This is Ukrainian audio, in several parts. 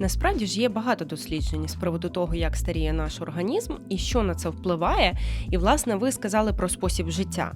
Насправді ж є багато досліджень з приводу того, як старіє наш організм і що на це впливає. І власне ви сказали про спосіб життя.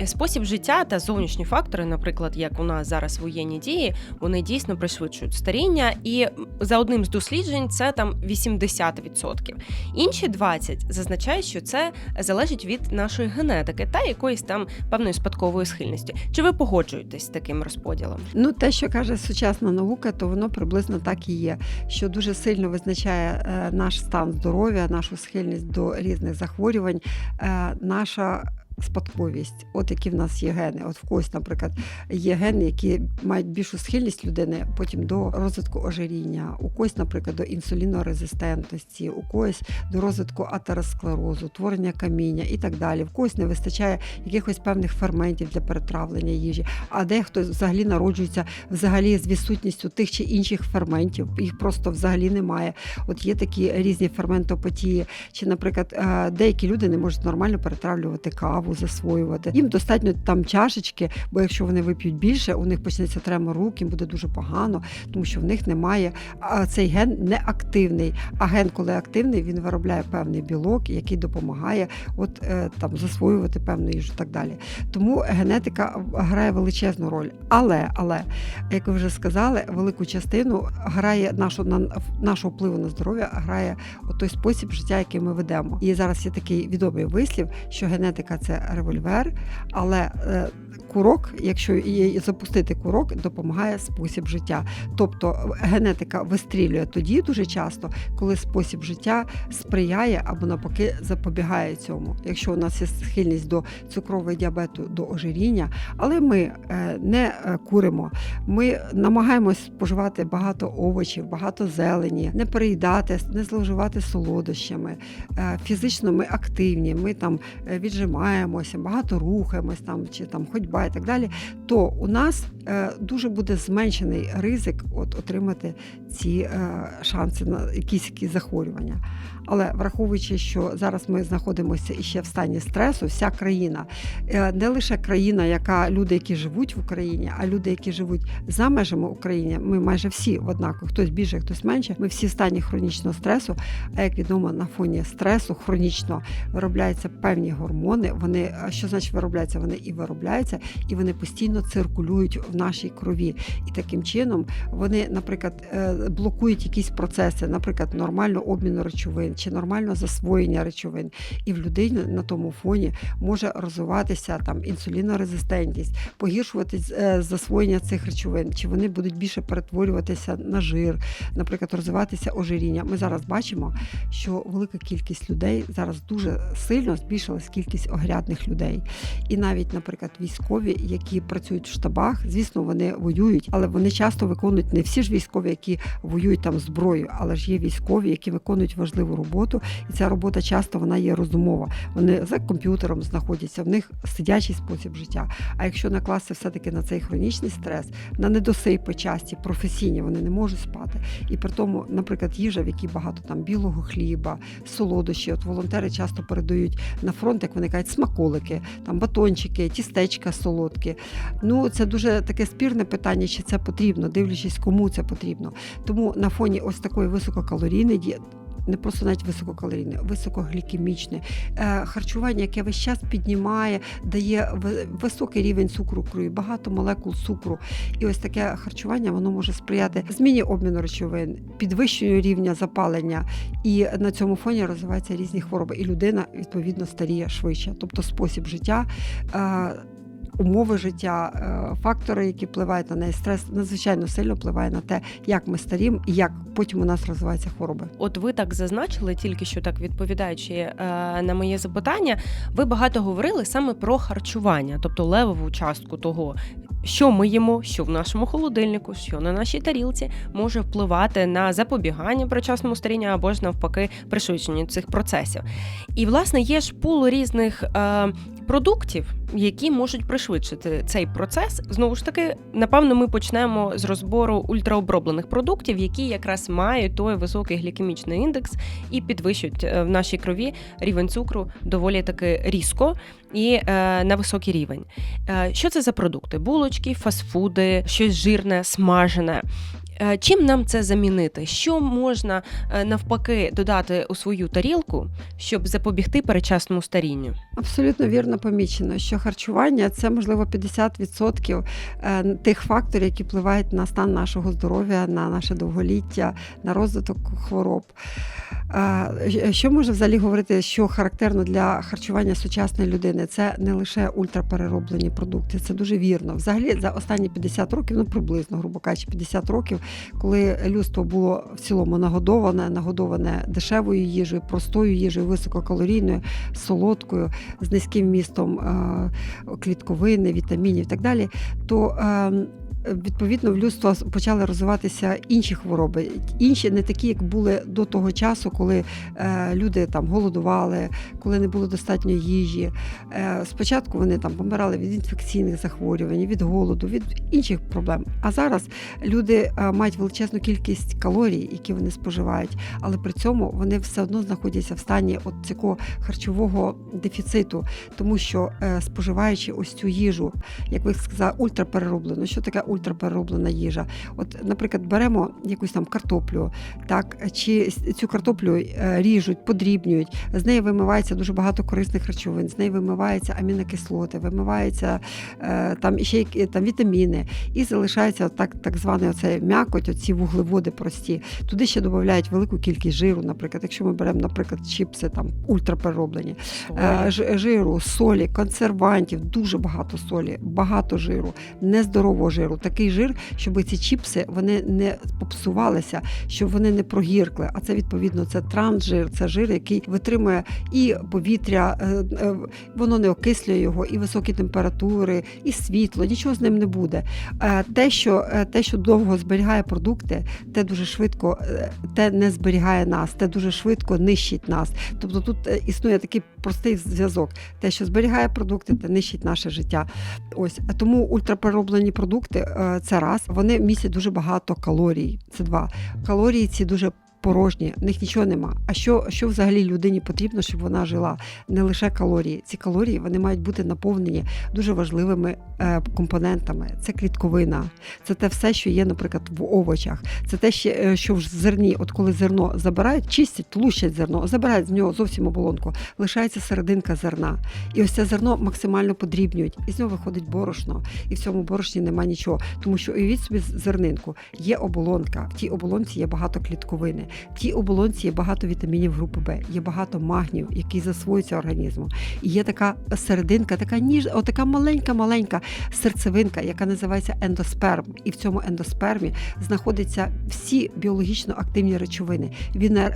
Е, Спосіб життя та зовнішні фактори, наприклад, як у нас зараз воєнні дії, вони дійсно пришвидшують старіння. І за одним з досліджень це там 80%. Інші 20% зазначають, що це залежить від нашої генетики та якоїсь там певної спадкової схильності. Чи ви погоджуєтесь з таким розподілом? Ну, те, що каже сучасна наука, то воно приблизно так і є, що дуже сильно визначає е, наш стан здоров'я, нашу схильність до різних захворювань, е, наша. Спадковість, от які в нас є гени. От в когось, наприклад, є гени, які мають більшу схильність людини потім до розвитку ожиріння, у когось, наприклад, до інсулінорезистентності, у когось до розвитку атеросклерозу, творення каміння і так далі. В когось не вистачає якихось певних ферментів для перетравлення їжі, а дехто взагалі народжується взагалі з відсутністю тих чи інших ферментів, їх просто взагалі немає. От є такі різні ферментопатії, чи, наприклад, е, деякі люди не можуть нормально перетравлювати каву, засвоювати. Їм достатньо там чашечки, бо якщо вони вип'ють більше, у них почнеться трема рук, їм буде дуже погано, тому що в них немає а цей ген не активний. А ген, коли активний, він виробляє певний білок, який допомагає от е, там засвоювати певну їжу. і Так далі. Тому генетика грає величезну роль. Але, але як ви вже сказали, велику частину грає нашу на нашого впливу на здоров'я, грає той спосіб життя, який ми ведемо. І зараз є такий відомий вислів, що генетика це револьвер, але е, курок, якщо і запустити курок, допомагає спосіб життя. Тобто генетика вистрілює тоді дуже часто, коли спосіб життя сприяє або навпаки запобігає цьому. Якщо у нас є схильність до цукрового діабету, до ожиріння, але ми е, не е, куримо, ми намагаємось споживати багато овочів, багато зелені, не переїдати, не зловживати солодощами. Е, Фізично ми активні, ми там е, віджимаємося, багато рухаємось там чи там ходьба і так далі. То у нас е, дуже буде зменшений ризик от, отримати ці е, шанси на якісь, якісь захворювання. Але враховуючи, що зараз ми знаходимося іще в стані стресу, вся країна, е, не лише країна, яка люди, які живуть в Україні, а люди, які живуть за межами України, ми майже всі однаково, хтось більше, хтось менше. Ми всі в стані хронічного стресу. А як відомо, на фоні стресу хронічно виробляються певні гормони. Вони а що значить виробляються? Вони і виробляються, і вони постійно циркулюють в нашій крові. І таким чином вони, наприклад, е, блокують якісь процеси, наприклад, нормально обміну речовин чи нормально засвоєння речовин. І в людині на тому фоні може розвиватися там інсулінорезистентність, погіршуватись е, засвоєння цих речовин, чи вони будуть більше перетворюватися на жир, наприклад, розвиватися ожиріння. Ми зараз бачимо, що велика кількість людей зараз дуже сильно збільшилась кількість огрядних людей. І навіть, наприклад, військові, які працюють в штабах, звісно, вони воюють, але вони часто виконують не всі ж військові, які воюють там зброєю, але ж є військові, які виконують важливу роботу, і ця робота часто вона є розумова. Вони за комп'ютером знаходяться, в них сидячий спосіб життя. А якщо накласти все-таки на цей хронічний стрес, на недосипи часті, професійні, вони не можуть спати. І при тому, наприклад, їжа, в якій багато там білого хліба, солодощі. От волонтери часто передають на фронт, як вони кажуть, смаколики, там батончики, тістечка солодкі. Ну це дуже таке спірне питання, чи це потрібно, дивлячись, кому це потрібно. Тому на фоні ось такої висококалорійної. Не просто навіть висококалорійне, високоглікемічне е, харчування, яке весь час піднімає, дає високий рівень цукру крові, багато молекул цукру. І ось таке харчування воно може сприяти зміні обміну речовин, підвищенню рівня запалення, і на цьому фоні розвиваються різні хвороби. І людина відповідно старіє швидше. Тобто спосіб життя. Умови життя, е, фактори, які впливають на неї, стрес надзвичайно сильно впливає на те, як ми старіємо і як потім у нас розвиваються хвороби. От ви так зазначили, тільки що так відповідаючи е, на моє запитання, ви багато говорили саме про харчування, тобто левову частку того, що ми їмо, що в нашому холодильнику, що на нашій тарілці може впливати на запобігання причасному старінню або ж навпаки пришвидшенню цих процесів. І власне є ж пул різних е, продуктів, які можуть пришвидшити цей процес. Знову ж таки, напевно, ми почнемо з розбору ультраоброблених продуктів, які якраз мають той високий глікемічний індекс і підвищують е, в нашій крові рівень цукру доволі таки різко і е, на високий рівень. Е, що це за продукти? Булочки, фастфуди, щось жирне, смажене. Е, Чим нам це замінити? Що можна е, навпаки додати у свою тарілку, щоб запобігти перечасному старінню? Абсолютно вірно помічено, що харчування це можливо 50% е, тих факторів, які впливають на стан нашого здоров'я, на наше довголіття, на розвиток хвороб. Що може взагалі говорити, що характерно для харчування сучасної людини? Це не лише ультраперероблені продукти, це дуже вірно. Взагалі за останні 50 років, ну приблизно, грубо кажучи, 50 років, коли людство було в цілому нагодоване, нагодоване дешевою їжею, простою їжею, висококалорійною, солодкою, з низьким містом е, клітковини, вітамінів і так далі, то е, Відповідно, в людства почали розвиватися інші хвороби, інші не такі, як були до того часу, коли е, люди там голодували, коли не було достатньо їжі. Е, спочатку вони там помирали від інфекційних захворювань, від голоду, від інших проблем. А зараз люди е, мають величезну кількість калорій, які вони споживають, але при цьому вони все одно знаходяться в стані от цього харчового дефіциту, тому що е, споживаючи ось цю їжу, як ви сказали, ультраперероблену. Що таке ультраперероблена їжа? От, наприклад, беремо якусь там картоплю, так чи цю картоплю е, ріжуть, подрібнюють. З неї вимивається дуже багато корисних речовин, з неї вимиваються амінокислоти, вимиваються е, там ще які- там вітаміни, і залишається так, так званий оцей м'якоть, оці вуглеводи прості. Туди ще додають велику кількість жиру. Наприклад, якщо ми беремо, наприклад, чіпси там ультраперероблені, Е, жиру, солі, консервантів, дуже багато солі, багато жиру, нездорового жиру. Такий жир, щоб ці чіпси вони не попсувалися, щоб вони не прогіркли. А це відповідно це трансжир, це жир, який витримує і повітря, е, е, воно не окислює його, і високі температури, і світло. Нічого з ним не буде. Е, Те, що те, що довго зберігає продукти, те дуже швидко те не зберігає нас, те дуже швидко нищить нас. Тобто тут існує такий простий зв'язок. Те, що зберігає продукти, те нищить наше життя. Ось тому ультраперероблені продукти це раз. Вони містять дуже багато калорій. Це два. Калорії ці дуже. Порожні, в них нічого нема. А що, що взагалі людині потрібно, щоб вона жила? Не лише калорії. Ці калорії вони мають бути наповнені дуже важливими е, компонентами. Це клітковина, це те все, що є, наприклад, в овочах. Це те, е, що в зерні, от коли зерно забирають, чистять, лущать зерно, забирають з нього зовсім оболонку, лишається серединка зерна. І ось це зерно максимально подрібнюють. І з нього виходить борошно. І в цьому борошні нема нічого. Тому що уявіть собі зернинку, є оболонка, в тій оболонці є багато клітковини, в тій оболонці є багато вітамінів групи Б, є багато магнію, який засвоюється організмом. І є така серединка, така ніж, отака маленька-маленька серцевинка, яка називається ендосперм. І в цьому ендоспермі знаходяться всі біологічно активні речовини,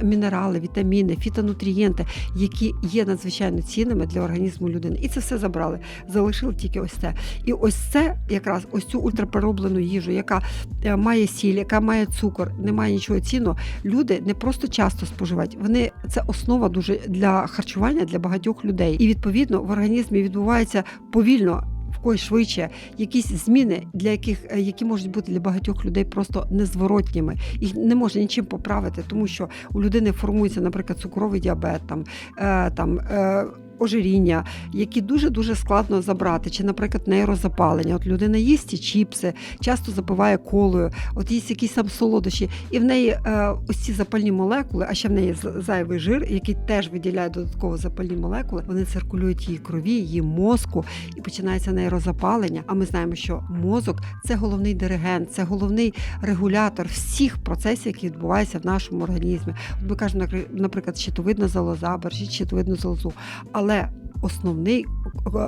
мінерали, вітаміни, фітонутрієнти, які є надзвичайно цінними для організму людини. І це все забрали, залишили тільки ось це. І ось це якраз ось цю ультраперероблену їжу, яка е, має сіль, яка має цукор, не має нічого цінного. Люди не просто часто споживають, вони це основа дуже для харчування для багатьох людей. І відповідно в організмі відбувається повільно. Когось швидше якісь зміни, для яких е, які можуть бути для багатьох людей просто незворотніми. Їх не можна нічим поправити, тому що у людини формується, наприклад, цукровий діабет, там, е, там е, ожиріння, які дуже дуже складно забрати, чи, наприклад, нейрозапалення. От людина їсть ці чіпси, часто запиває колою, от їсть якісь там солодощі, і в неї е, ось ці запальні молекули, а ще в неї зайвий жир, який теж виділяє додатково запальні молекули. Вони циркулюють її крові, її мозку, і починається нейрозапалення. А ми знаємо, що мозок це головний диригент, це головний регулятор всіх процесів, які відбуваються в нашому організмі. От ми кажемо, наприклад, щитовидна залоза, бережіть щитовидну залозу. Але Але основний,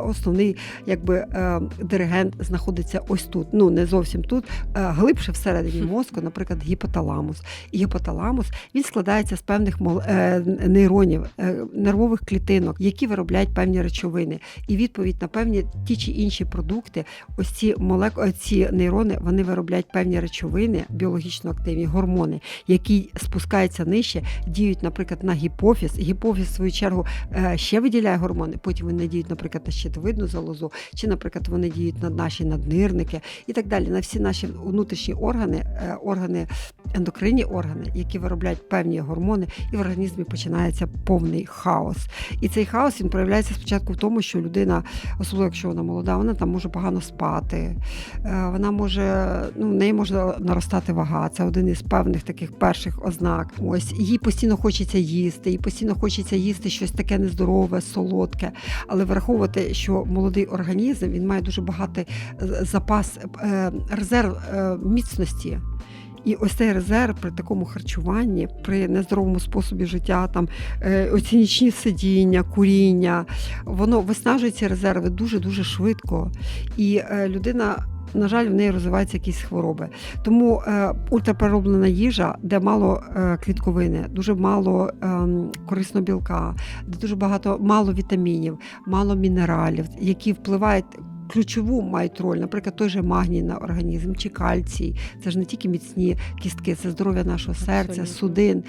основний якби, е, диригент знаходиться ось тут. Ну не зовсім тут, е, глибше всередині мозку, наприклад, гіпоталамус. І гіпоталамус він складається з певних мол- е, нейронів, е, нервових клітинок, які виробляють певні речовини. І відповідь на певні ті чи інші продукти, ось ці молеку, е, ці нейрони вони виробляють певні речовини, біологічно активні гормони, які спускаються нижче, діють, наприклад, на гіпофіз. Гіпофіз, в свою чергу, ще виділяє гормони. Потім вони діють, наприклад, на щитовидну залозу, чи, наприклад, вони діють на наші наднирники і так далі. На всі наші внутрішні органи, е, органи, ендокринні органи, які виробляють певні гормони, і в організмі починається повний хаос. І цей хаос він проявляється спочатку в тому, що людина, особливо якщо вона молода, вона там може погано спати, е, вона може, ну, в неї може наростати вага. Це один із певних таких перших ознак. Ось їй постійно хочеться їсти, їй постійно хочеться їсти щось таке нездорове, солодке. Але враховувати, що молодий організм він має дуже багатий е, запас, е, резерв е, міцності. І ось цей резерв при такому харчуванні, при нездоровому способі життя, там е, оці нічні сидіння, куріння, воно виснажує ці резерви дуже дуже швидко. І людина. На жаль, в неї розвиваються якісь хвороби. Тому е, ультраперероблена їжа, де мало е, клітковини, дуже мало е, корисного білка, де дуже багато мало вітамінів, мало мінералів, які впливають. Ключову мають роль, наприклад, той же магній на організм чи кальцій. Це ж не тільки міцні кістки, це здоров'я нашого серця, Абсолютно. судин,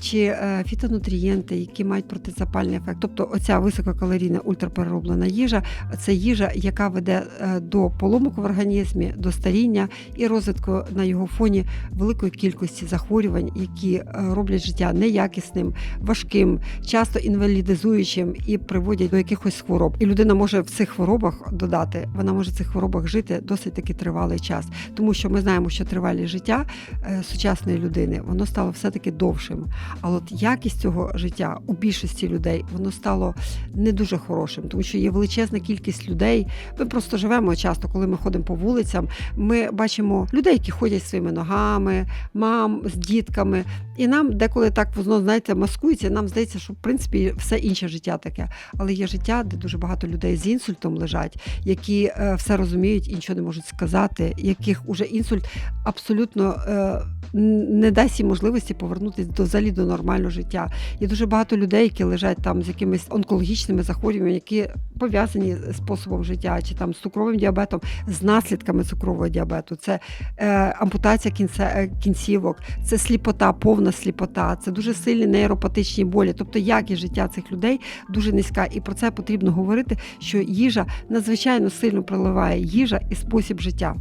чи е, фітонутрієнти, які мають протизапальний ефект. Тобто, оця висококалорійна ультраперероблена їжа це їжа, яка веде е, до поломок в організмі, до старіння і розвитку на його фоні великої кількості захворювань, які е, роблять життя неякісним, важким, часто інвалідизуючим і приводять до якихось хвороб. І людина може в цих хворобах додати, вона може в цих хворобах жити досить таки тривалий час, тому що ми знаємо, що тривалість життя е, сучасної людини воно стало все таки довшим. Але от якість цього життя у більшості людей воно стало не дуже хорошим, тому що є величезна кількість людей. Ми просто живемо часто, коли ми ходимо по вулицям. Ми бачимо людей, які ходять своїми ногами, мам з дітками. І нам деколи так воно знаєте маскується. Нам здається, що в принципі все інше життя таке. Але є життя, де дуже багато людей з інсультом лежать, які е, все розуміють і нічого не можуть сказати, яких уже інсульт абсолютно е, не дасть їм можливості повернутися до взагалі до нормального життя. Є дуже багато людей, які лежать там з якимись онкологічними захворюваннями, які пов'язані з способом життя, чи там з цукровим діабетом, з наслідками цукрового діабету. Це е, ампутація кінця, кінцівок, це сліпота, повна сліпота, це дуже сильні нейропатичні болі. Тобто якість життя цих людей дуже низька. І про це потрібно говорити, що їжа надзвичайно сильно проливає їжа і спосіб життя.